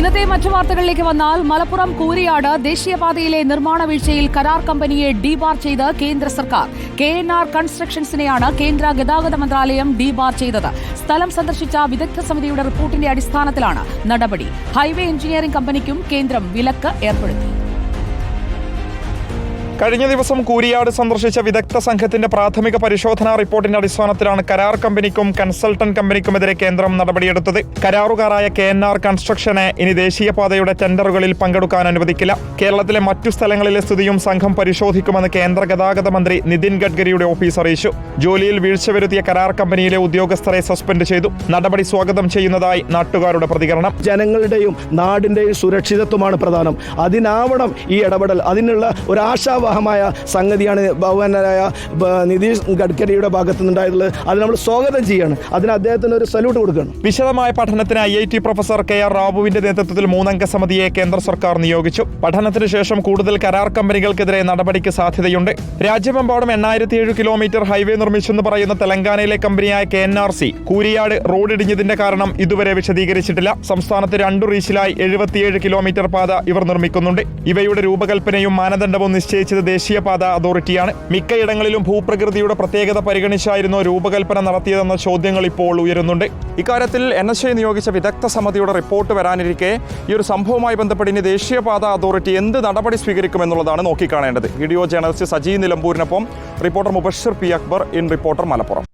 ഇന്നത്തെ മറ്റു വാർത്തകളിലേക്ക് വന്നാൽ മലപ്പുറം കൂരിയാട് ദേശീയപാതയിലെ നിർമ്മാണ വീഴ്ചയിൽ കരാർ കമ്പനിയെ ഡീബാർ ചെയ്ത് കേന്ദ്ര സർക്കാർ. കെ എൻ ആർ കൺസ്ട്രക്ഷൻസിനെയാണ് കേന്ദ്ര ഗതാഗത മന്ത്രാലയം ഡീബാർ ചെയ്തത്. സ്ഥലം സന്ദർശിച്ച വിദഗ്ധ സമിതിയുടെ റിപ്പോർട്ടിന്റെ അടിസ്ഥാനത്തിലാണ് നടപടി. ഹൈവേ എഞ്ചിനീയറിംഗ് കമ്പനിക്കും കേന്ദ്രം വിലക്ക് ഏർപ്പെടുത്തി. കഴിഞ്ഞ ദിവസം കൂരിയാട് സന്ദർശിച്ച വിദഗ്ധ സംഘത്തിന്റെ പ്രാഥമിക പരിശോധനാ റിപ്പോർട്ടിന്റെ അടിസ്ഥാനത്തിലാണ് കരാർ കമ്പനിക്കും കൺസൾട്ടന്റ് കമ്പനിക്കുമെതിരെ കേന്ദ്രം നടപടിയെടുത്തത്. കരാറുകാരായ കെ എൻ ആർ കൺസ്ട്രക്ഷനെ ഇനി ദേശീയപാതയുടെ ടെൻഡറുകളിൽ പങ്കെടുക്കാൻ അനുവദിക്കില്ല. കേരളത്തിലെ മറ്റു സ്ഥലങ്ങളിലെ സ്ഥിതിയും സംഘം പരിശോധിക്കുമെന്ന് കേന്ദ്ര ഗതാഗത മന്ത്രി നിതിൻ ഗഡ്കരിയുടെ ഓഫീസ് അറിയിച്ചു. ജോലിയിൽ വീഴ്ച വരുത്തിയ കരാർ കമ്പനിയിലെ ഉദ്യോഗസ്ഥരെ സസ്പെൻഡ് ചെയ്തു. നടപടി സ്വാഗതം ചെയ്യുന്നതായി നാട്ടുകാരുടെ പ്രതികരണം. ജനങ്ങളുടെയും നാടിന്റെയും സുരക്ഷിതത്വമാണ് പ്രധാനം. അതിനാവണം ഈ ഇടപെടൽ. അതിനുള്ള ഒരു ആശാവഹമായ സംഗതിയാണ് ഭഗവാനായ നിതീഷ് ഗഡ്കരിയുടെ ഭാഗത്തു നിന്നുണ്ടായിട്ടുള്ളത് അത് നമ്മൾ സ്വാഗതം ചെയ്യാണ്. അതിന് അദ്ദേഹത്തിന് ഒരു സല്യൂട്ട് കൊടുക്കണം വിശദമായ പഠനത്തിന് I I T professor K R റാവുവിന്റെ നേതൃത്വത്തിൽ മൂന്നംഗ സമിതിയെ കേന്ദ്ര സർക്കാർ നിയോഗിച്ചു. പഠനത്തിന് ശേഷം കൂടുതൽ കരാർ കമ്പനികൾക്കെതിരെ നടപടിക്ക് സാധ്യതയുണ്ട്. രാജ്യമെമ്പാടും എണ്ണായിരത്തി ഏഴ് കിലോമീറ്റർ ഹൈവേ നിർമ്മിച്ചെന്ന് പറയുന്ന തെലങ്കാനയിലെ കമ്പനിയായ K N R C Kooriyad road ഇടിഞ്ഞതിന്റെ കാരണം ഇതുവരെ വിശദീകരിച്ചിട്ടില്ല. സംസ്ഥാനത്ത് രണ്ടു റീച്ചിലായി എഴുപത്തിയേഴ് കിലോമീറ്റർ പാത ഇവർ നിർമ്മിക്കുന്നുണ്ട്. ഇവയുടെ രൂപകൽപ്പനയും മാനദണ്ഡവും നിശ്ചയിച്ചത് ദേശീയപാത അതോറിറ്റിയാണ്. മിക്കയിടങ്ങളിലും ഭൂപ്രകൃതിയുടെ പ്രത്യേകത പരിഗണിച്ചായിരുന്നു രൂപകൽപ്പന നടത്തിയതെന്ന ചോദ്യങ്ങൾ ഇപ്പോൾ ഉയരുന്നുണ്ട്. ഇക്കാര്യത്തിൽ എൻ എസ് ഐ നിയോഗിച്ച വിദഗ്ധ സമിതിയുടെ റിപ്പോർട്ട് വരാനിരിക്കെ ഈ ഒരു സംഭവവുമായി ബന്ധപ്പെട്ട് ഇനി ദേശീയപാത അതോറിറ്റി എന്ത് നടപടി സ്വീകരിക്കുമെന്നുള്ളതാണ് നോക്കിക്കാണേണ്ടത്. Video journalist Sajeev നിലമ്പൂരിനൊപ്പം reporter Mubashir P Akbar in reporter Malappuram.